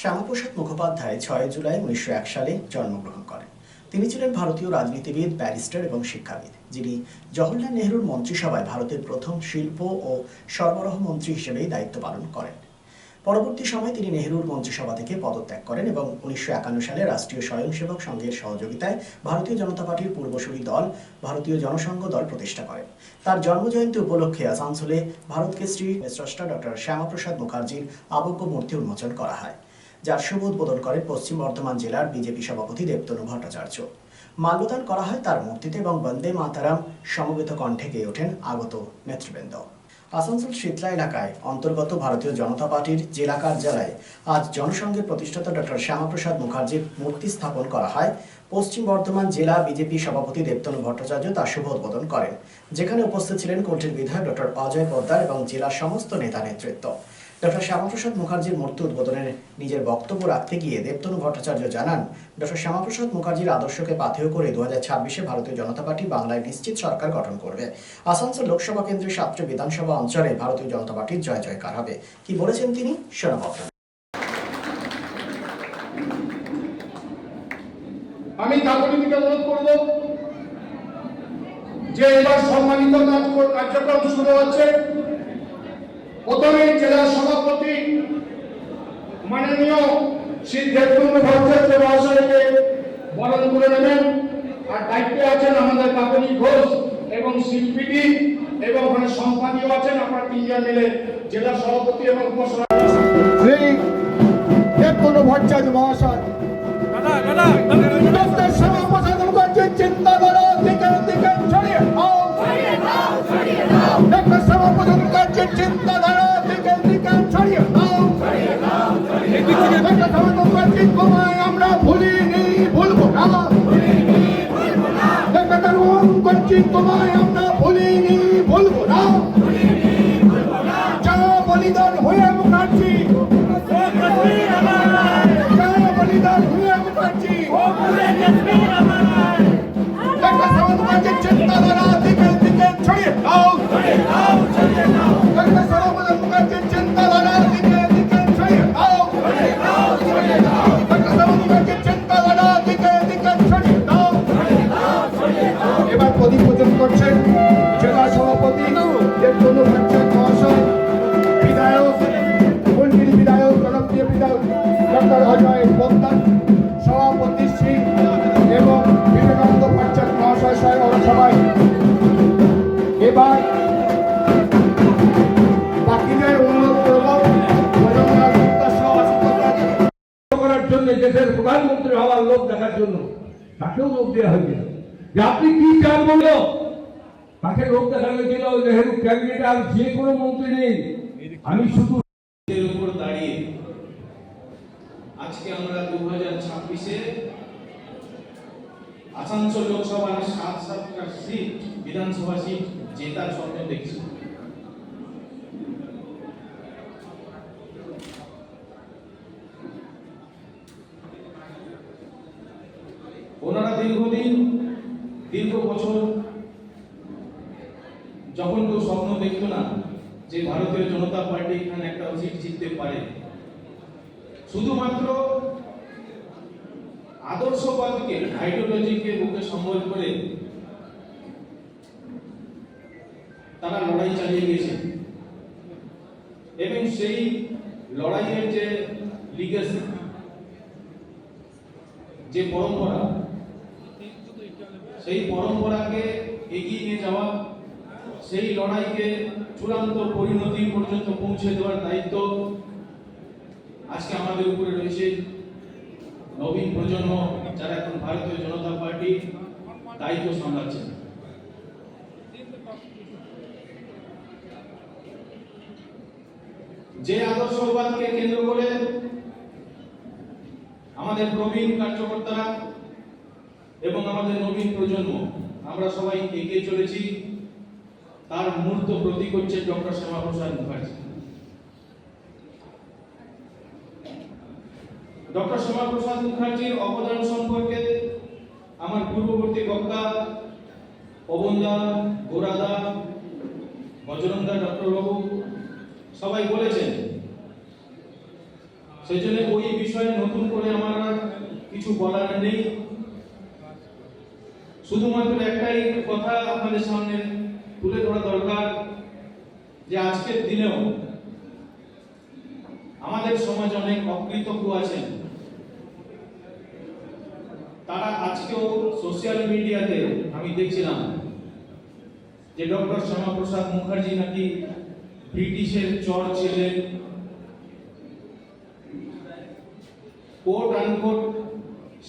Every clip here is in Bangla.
শ্যামাপ্রসাদ মুখোপাধ্যায় ছয় জুলাই উনিশশো এক সালে জন্মগ্রহণ করেন তিনি ছিলেন ভারতীয় রাজনীতিবিদ ব্যারিস্টার এবং শিক্ষাবিদ যিনি জওহরলাল নেহরুর মন্ত্রিসভায় ভারতের প্রথম শিল্প ও সরবরাহ মন্ত্রী হিসেবেই দায়িত্ব পালন করেন পরবর্তী সময়ে তিনি নেহরুর মন্ত্রিসভা থেকে পদত্যাগ করেন এবং উনিশশো সালে রাষ্ট্রীয় স্বয়ংসেবক সংঘের সহযোগিতায় ভারতীয় জনতা পার্টির পূর্বসূরি দল ভারতীয় জনসংঘ দল প্রতিষ্ঠা করেন তার জন্মজয়ন্তী উপলক্ষে আসানসোলে ভারতকে শ্রী স্রষ্টা ডক্টর শ্যামাপ্রসাদ মুখার্জির আবক্য মূর্তি উন্মোচন করা হয় যার শুভ উদ্বোধন করেন পশ্চিম বর্ধমান জেলার বিজেপি সভাপতি দেবতনু ভট্টাচার্য মাল্যদান করা হয় তার মূর্তিতে এবং বন্দে মাতারাম সমবেত কণ্ঠে গেয়ে ওঠেন আগত নেতৃবৃন্দ আসানসোল শীতলা এলাকায় অন্তর্গত ভারতীয় জনতা পার্টির জেলা কার্যালয়ে আজ জনসংঘের প্রতিষ্ঠাতা ডক্টর শ্যামাপ্রসাদ মুখার্জির মূর্তি স্থাপন করা হয় পশ্চিম বর্ধমান জেলা বিজেপি সভাপতি দেবতনু ভট্টাচার্য তার শুভ উদ্বোধন করেন যেখানে উপস্থিত ছিলেন কোর্টের বিধায়ক ডক্টর অজয় পদ্মার এবং জেলার সমস্ত নেতা নেতৃত্ব ডক্টর শ্যামাপ্রসাদ মুখার্জির মূর্তি উদ্বোধনের নিজের বক্তব্য রাখতে গিয়ে দেবতনু ভট্টাচার্য জানান ডক্টর শ্যামাপ্রসাদ মুখার্জির আদর্শকে পাথেয় করে দু হাজার ছাব্বিশে ভারতীয় জনতা পার্টি বাংলায় নিশ্চিত সরকার গঠন করবে আসানসোল লোকসভা কেন্দ্রের সাতটি বিধানসভা অঞ্চলে ভারতীয় জনতা পার্টির জয় জয়কার হবে কি বলেছেন তিনি শোনাব আমি কাকুলিকে অনুরোধ করব যে এবার সম্মানিত কার্যক্রম শুরু হচ্ছে প্রথমে জেলা সভাপতি মাননীয় শ্রী দেবকুণ্ড ভট্টাচার্য মহাশয়কে বরণ করে নেবেন আর দায়িত্বে আছেন আমাদের কাকলি ঘোষ এবং শিল্পীটি এবং ওখানে সম্পাদীয় আছেন আপনার তিনজন মিলে জেলা সভাপতি এবং উপসভাপতি Vem, Comanha! জন্য দেশের প্রধানমন্ত্রী হওয়ার লোক দেখার জন্য তাকেও লোক দেওয়া হয়েছিল যে আপনি কি চান বলল তাকে লোক দেখা হয়েছিল নেহেরু ক্যাবিনেট আর যে কোনো মন্ত্রী নেই আমি শুধু উপর দাঁড়িয়ে আজকে আমরা দু হাজার ছাব্বিশে আসানসোল লোকসভার সাত সাতটা সিট বিধানসভা সিট জেতার স্বপ্ন দেখছি দীর্ঘদিন দীর্ঘ বছর যখন কেউ স্বপ্ন দেখত না যে ভারতীয় জনতা পার্টি এখানে একটা সিট জিততে পারে শুধুমাত্র আদর্শবাদকে আইডিওলজিকে বুকে সম্বল করে তারা লড়াই চালিয়ে গিয়েছে এবং সেই লড়াইয়ের যে লিগেসি যে পরম্পরা সেই পরম্পরাকে এগিয়ে নিয়ে যাওয়া সেই লড়াইকে চূড়ান্ত পরিণতি পর্যন্ত পৌঁছে দেওয়ার দায়িত্ব আজকে আমাদের উপরে রয়েছে নবীন প্রজন্ম যারা এখন ভারতীয় জনতা পার্টি দায়িত্ব সামলাচ্ছেন যে আদর্শবাদকে কেন্দ্র করে আমাদের প্রবীণ কার্যকর্তারা এবং আমাদের নবীন প্রজন্ম আমরা সবাই এগিয়ে চলেছি তার মূর্ত প্রতীক হচ্ছে ডক্টর শ্যামা প্রসাদ মুখার্জি ডক্টর শ্যামা প্রসাদ মুখার্জির অবদান সম্পর্কে আমার পূর্ববর্তী বক্তা অবন্দা গোরাদা বজরন্দা বাবু সবাই বলেছেন সেই জন্য ওই বিষয়ে নতুন করে আমার কিছু বলার নেই শুধুমাত্র একটাই কথা আপনাদের সামনে তুলে ধরা দরকার যে আজকের দিনেও আমাদের সমাজ অনেক অকৃতজ্ঞ আছেন তারা আজকেও সোশ্যাল মিডিয়াতে আমি দেখছিলাম যে ডক্টর শ্যামাপ্রসাদ মুখার্জি নাকি ব্রিটিশের চর ছিলেন কোট আনকোট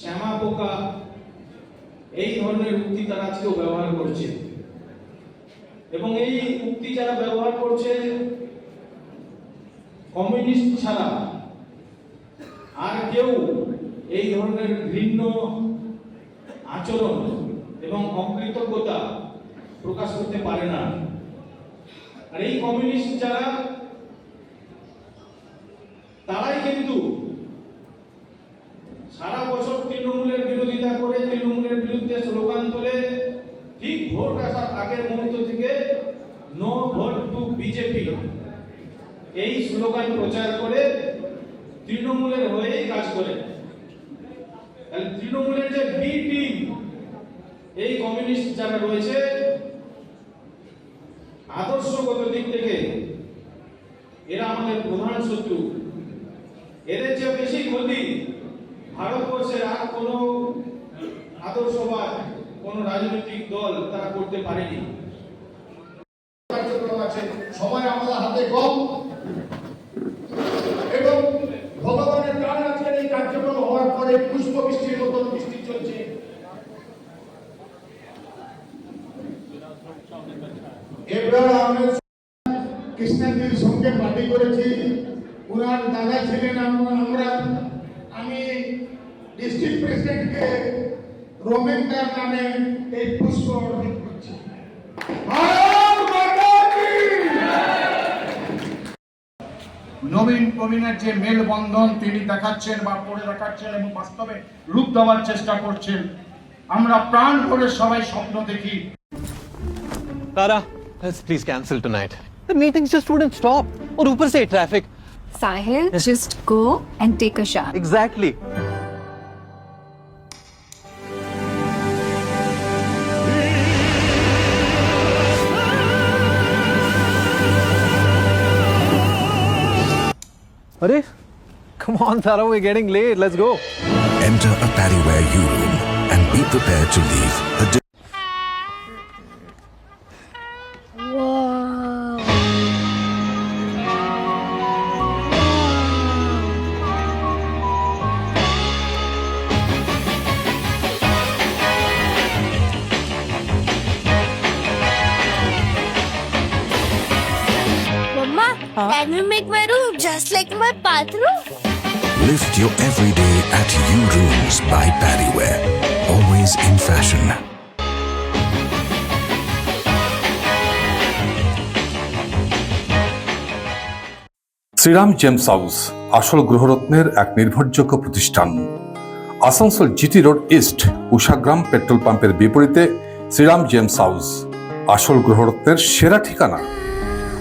শ্যামা পোকা এই ধরনের উক্তি তারা আজকেও ব্যবহার করছে এবং এই উক্তি যারা ব্যবহার করছে কমিউনিস্ট ছাড়া আর কেউ এই ধরনের ঘৃণ্য আচরণ এবং অকৃতজ্ঞতা প্রকাশ করতে পারে না আর এই কমিউনিস্ট যারা তারাই কিন্তু সারা বছর করে তৃণমূলের বিরুদ্ধে স্লোগান তোলে ঠিক ভোট আসার আগের মুহূর্ত থেকে নো ভোট টু বিজেপি এই স্লোগান প্রচার করে তৃণমূলের হয়েই কাজ করে তৃণমূলের যে বি টিম এই কমিউনিস্ট যারা রয়েছে আদর্শগত দিক থেকে এরা আমাদের প্রধান শত্রু এদের যে বেশি ক্ষতি ভারতবর্ষের আর কোনো আদর্শবাদ কোন রাজনৈতিক দল তারা করতে পারেনি সময় আমাদের হাতে কম এবং ভগবানের এই কার্যক্রম হওয়ার পরে পুষ্প বৃষ্টির মতন বৃষ্টি চলছে এবার সঙ্গে পার্টি করেছি ওনার দাদা ছিলেন আমরা আমি ডিস্ট্রিক্ট প্রেসিডেন্টকে রোমেন্টার নামে এই পুষ্প অর্পিত করছি নবীন প্রবীণের যে মেলবন্ধন তিনি দেখাচ্ছেন বা পড়ে দেখাচ্ছেন এবং বাস্তবে রূপ দেওয়ার চেষ্টা করছেন আমরা প্রাণ ভরে সবাই স্বপ্ন দেখি তারা please cancel tonight The meetings just just wouldn't stop Upar উপর সে traffic yes. Just go and take a shot exactly Arey, come on, Tara, we're getting late. Let's go. Enter a where you room and be prepared to leave a and you make my room just like my bathroom? Lift your everyday at You Rooms by Paddyware. Always in fashion. Shriram gems house আসল গ্রহরত্নের এক নির্ভরযোগ্য প্রতিষ্ঠান Asansol GT road east Ushagram petrol পাম্পের বিপরীতে শ্রীরাম জেমস হাউস আসল গ্রহরত্নের সেরা ঠিকানা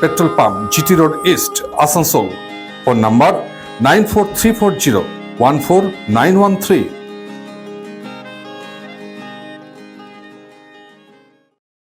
Petrol Pump, GT Road East, Asansol. Phone number 94340 14913.